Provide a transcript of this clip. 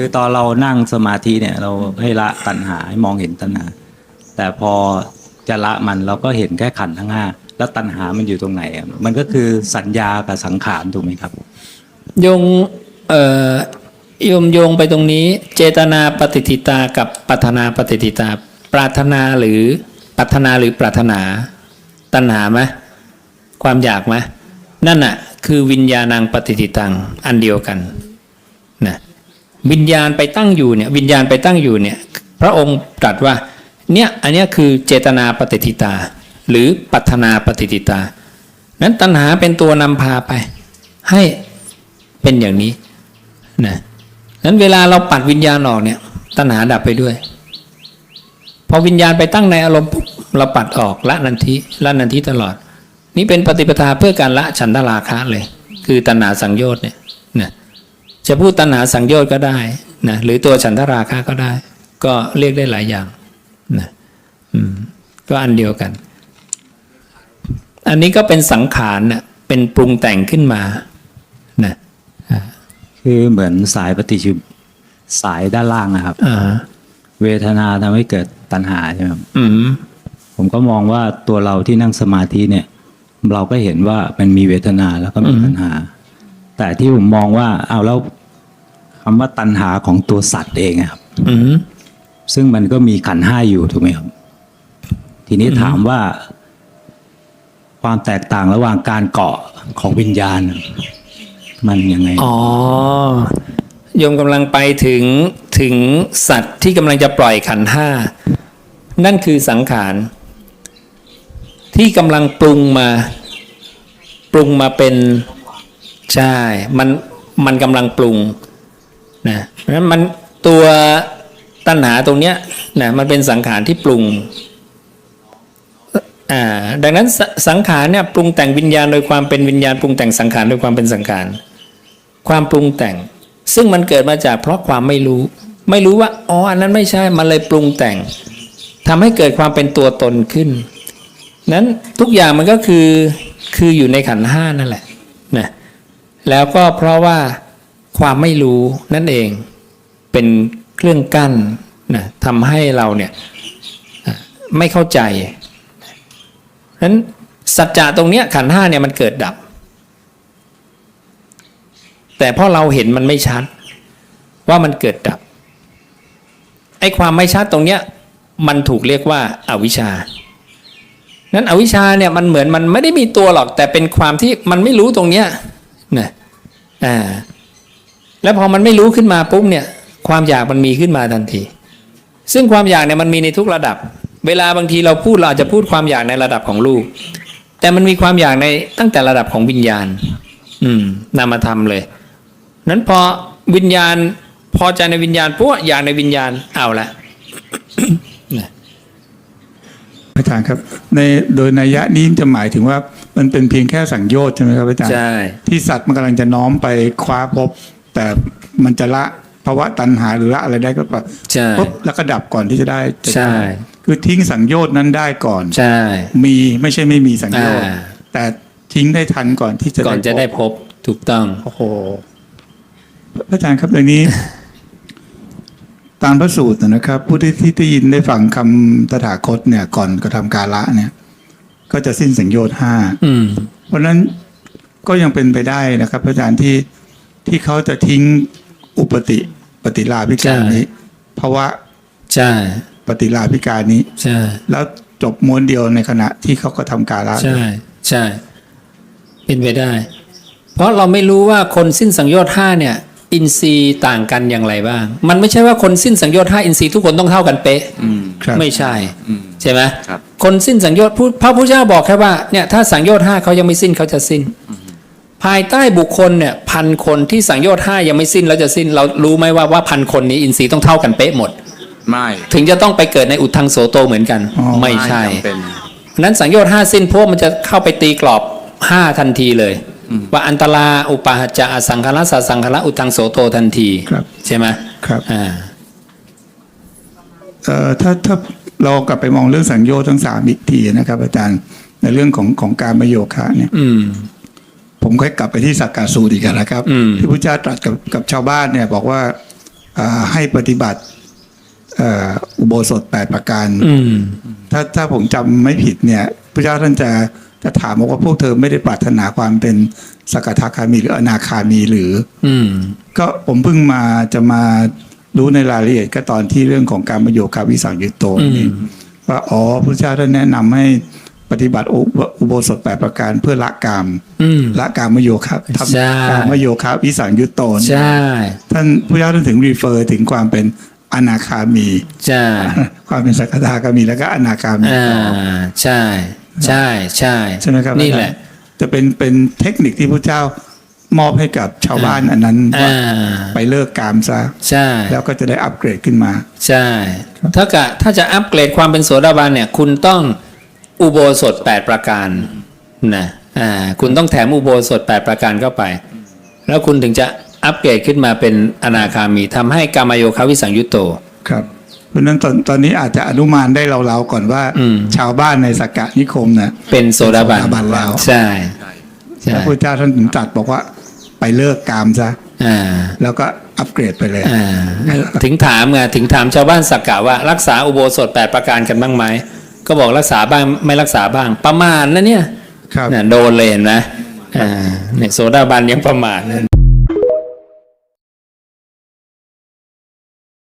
คือตอนเรานั่งสมาธิเนี่ย เราให้ละตัณหาให้มองเห็นตัณหา แต่พอจะละมันเราก็เห็นแค่ขันทั้งห้าแล้วตัณหามันอยู่ตรงไหน มันก็คือสัญญากับสังขารถูกไหมครับโยงเอ่อโยมโยงไปตรงนี้ เจตนาปฏิทิตากับปัถนาปฏิทิตา ปรารถนาหรือปรารถนาหรือปรารถนา ตัณหาไหมความอยากไหมนั่นน่ะ คือวิญญาณังปฏิทิตังอันเดียวกัน วิญญาณไปตั้งอยู่เนี่ยวิญญาณไปตั้งอยู่เนี่ยพระองค์ตรัสว่าเนี่ยอันนี้คือเจตนาปฏิทิตา หรือปัถนาปฏิทิตา นั้นตัณหาเป็นตัวนำพาไป ให้เป็นอย่างนี้นะนั้นเวลาเราปัดวิญญาณออกเนี่ยตัณหาดับไปด้วย พอวิญญาณไปตั้งในอารมณ์ปุ๊บเราปัดออกละนันทิละนันทิตลอด นี่เป็นปฏิปทาเพื่อการละฉันทราคะเลย คือตัณหาสังโยชน์เนี่ยนะ จะพูดตัณหาสังโยชน์ก็ได้นะหรือตัวฉันทราคะก็ได้ ก็เรียกได้หลายอย่างนะอืมก็อันเดียวกัน อันนี้ก็เป็นสังขารน่ะเป็นปรุงแต่งขึ้นมานะคือเหมือนสายปฏิจุสายด้านล่างนะครับอ่าเวทนาทำให้เกิดตัณหาใช่ไหมครับอืมผมก็มองว่าตัวเราที่นั่งสมาธิเนี่ย เราก็เห็นว่ามันมีเวทนาแล้วก็มีตัณหา แต่ที่ผมมองว่าเอาแล้ว คำว่าตัณหาของตัวสัตว์เองอะครับอืมซึ่งมันก็มีขันธ์ห้าอยู่ถูกไหมครับ ทีนี้ถามว่า ความแตกต่างระหว่างการเกาะของวิญญาณ มันยังไงอ๋อโยมกำลังไปถึงถึงสัตว์ที่กำลังจะปล่อยขันธ์ห้านั่นคือสังขารที่กำลังปรุงมา ปรุงมาเป็นใช่ มันมันกำลังปรุง นะเพราะฉะนั้นมันตัวตัณหาตรงเนี้ยนะมันเป็นสังขารที่ปรุงอ่าดังนั้นสสังขารเนี่ยปรุงแต่งวิญญาณโดยความเป็นวิญญาณปรุงแต่งสังขารโดยความเป็นสังขารความปรุงแต่ง ซึ่งมันเกิดมาจากเพราะความไม่รู้ ไม่รู้ว่าอ๋ออันนั้นไม่ใช่มันเลยปรุงแต่งทำให้เกิดความเป็นตัวตนขึ้น นั้นทุกอย่างมันก็คือคืออยู่ในขันห้านั่นแหละนะแล้วก็เพราะว่า ความไม่รู้นั่นเองเป็นเครื่องกั้นนะทำให้เราเนี่ยไม่เข้าใจนั้นสัจจะตรงเนี้ยขันห้าเนี่ยมันเกิดดับ แต่พอเราเห็นมันไม่ชัด ว่ามันเกิดดับไอ้ความไม่ชัดตรงเนี้ยมันถูกเรียกว่าอาวิชชา นั้นอวิชชาเนี่ยมันเหมือนมันไม่ได้มีตัวหรอก แต่เป็นความที่มันไม่รู้ตรงเนี้ยนะอ่า แล้วพอมันไม่รู้ขึ้นมาปุ๊บเนี่ย ความอยากมันมีขึ้นมาทันที ซึ่งความอยากเนี่ยมันมีในทุกระดับ เวลาบางทีเราพูดเราอาจจะพูดความอยากในระดับของลูกแต่มันมีความอยากในตั้งแต่ระดับของวิญญาณ อืมนามธรรมเลย นั้นพอวิญญาณ พอใจในวิญญาณปุ๊บอยากในวิญญาณเอาละอาจารย์ครับในโดยนัยยะนี้จะหมายถึงว่ามันเป็นเพียงแค่สังโยชน์ใช่ไหมครับอาจารย์ใช่ที่สัตว์มันกำลังจะน้อมไปคว้าภพ แต่มันจะละภาวะตัณหาหรือละอะไรได้ก็ปะใช่ ปุ๊บแล้วก็ดับก่อนที่จะได้จะใช่ คือทิ้งสังโยชน์นั้นได้ก่อน ใช่ มีไม่ใช่ไม่มีสังโยชน์อ่า แต่ทิ้งได้ทันก่อนที่จะก่อนจะได้พบพบถูกต้อง โอ้โหพระอาจารย์ครับเรื่องนี้ ตามพระสูตรนะครับ ผู้ที่ที่ได้ยินได้ฟังคำตถาคตเนี่ย ก่อนกระทำการละเนี่ย ก็จะสิ้นสังโยชน์ห้า อืม เพราะฉะนั้นก็ยังเป็นไปได้นะครับ พระอาจารย์ที่ ที่เขาจะทิ้งอุปติปฏิลาภิการนี้ เพราะว่าใช่ปฏิลาภิการนี้ใช่แล้วจบม้วนเดียวในขณะที่เขาก็ทำการละใช่ใช่เป็นไปได้ เพราะเราไม่รู้ว่าคนสิ้นสังโยชน์ห้าเนี่ย อินทรีย์ต่างกันอย่างไรบ้าง มันไม่ใช่ว่าคนสิ้นสังโยชน์ห้าอินทรีย์ทุกคนต้องเท่ากันเป๊ะอืมครับไม่ใช่อืมใช่ไหมครับคนสิ้นสังโยชน์พูดพระพุทธเจ้าบอกแค่ว่าเนี่ยถ้าสังโยชน์ห้าเขายังไม่สิ้นเขาจะสิ้น ภายใต้บุคคลเนี่ยพันคนที่สังโยชน์ห้ายังไม่สิ้นแล้วจะสิ้นเรารู้ไหมว่าว่าพันคนนี้อินทรีย์ต้องเท่ากันเป๊ะหมด ไม่ ถึงจะต้องไปเกิดในอุทังโสโตเหมือนกันอ๋อไม่ใช่จำเป็นนั้นสังโยชน์ห้าสิ้นพวกมันจะเข้าไปตีกรอบห้าทันทีเลยอืมว่าอันตราอุปาหจจะอสังขารสัสสังขารอุทังโสโตทันทีครับใช่ไหมครับอ่าเอ่อถ้าถ้าเรากลับไปมองเรื่องสังโยชน์ทั้งสามอีกทีนะครับ อาจารย์ในเรื่องของของการมโยคะเนี่ย อืม ผมค่อยกลับไปที่สักกาสูตรอีกแล้วนะครับอืมที่พระเจ้าตรัสกับกับชาวบ้านเนี่ยบอกว่าเอ่อให้ปฏิบัติเอ่ออุโบสถแปดประการอืมถ้าถ้าผมจำไม่ผิดเนี่ยพระเจ้าท่านจะจะถามบอกว่าพวกเธอไม่ได้ปรารถนาความเป็นสกทาคามีหรืออนาคามีหรือ อืมก็ผมเพิ่งมาจะมารู้ในรายละเอียดก็ตอนที่เรื่องของการมโยคาวิสังยุตโตนี่ว่าอ๋อพระเจ้าท่านแนะนำให้ ปฏิบัติอุอุโบสถแปดประการเพื่อละกามอืมละกามโยคะทใช่ำกามโยคะวิสังยุตโตนี่ใช่ท่านพระเจ้าท่านถึงรีเฟอร์ถึงความเป็นอนาคามีใช่ความเป็นสกทาคามีแล้วก็อนาคามีอ่าใช่ ใช่ใช่ใช่ไหมครับนี่แหละ จะเป็นเป็นเทคนิคที่พระเจ้ามอบให้กับชาวบ้านอันนั้นว่าอ่าไปเลิกกามซะใช่แล้วก็จะได้อัปเกรดขึ้นมา ใช่ถ้ากะถ้าจะอัปเกรดความเป็นโสดาบันเนี่ย คุณต้อง อุโบสถ 8 ประการนะอ่าคุณต้องแถมอุโบสถ 8 ประการเข้าไป แล้วคุณถึงจะอัปเกรดขึ้นมาเป็นอนาคามีทำให้กามโยคาวิสังยุตโตครับเพราะฉะนั้นตอนตอนนี้อาจจะอนุมานได้เราๆก่อนว่าอืมชาวบ้านในสักกะนิคมเนี่ยเป็นโสดาบันเป็นโสดาบันแล้วใช่ใช่พระพุทธเจ้าท่านถึงตรัสบอกว่าไปเลิกกามซะอ่าแล้วก็อัปเกรดไปเลยอ่าถึงถามไงถึงถามชาวบ้านสักกะว่ารักษาอุโบสถ8ประการกันบ้างไหม ก็บอกรักษาบ้างไม่รักษาบ้าง ประมาณนะเนี่ยครับเนี่ยโดนเลยเห็นไหมอ่าเนี่ยโสดาบันยังประมาทนั่น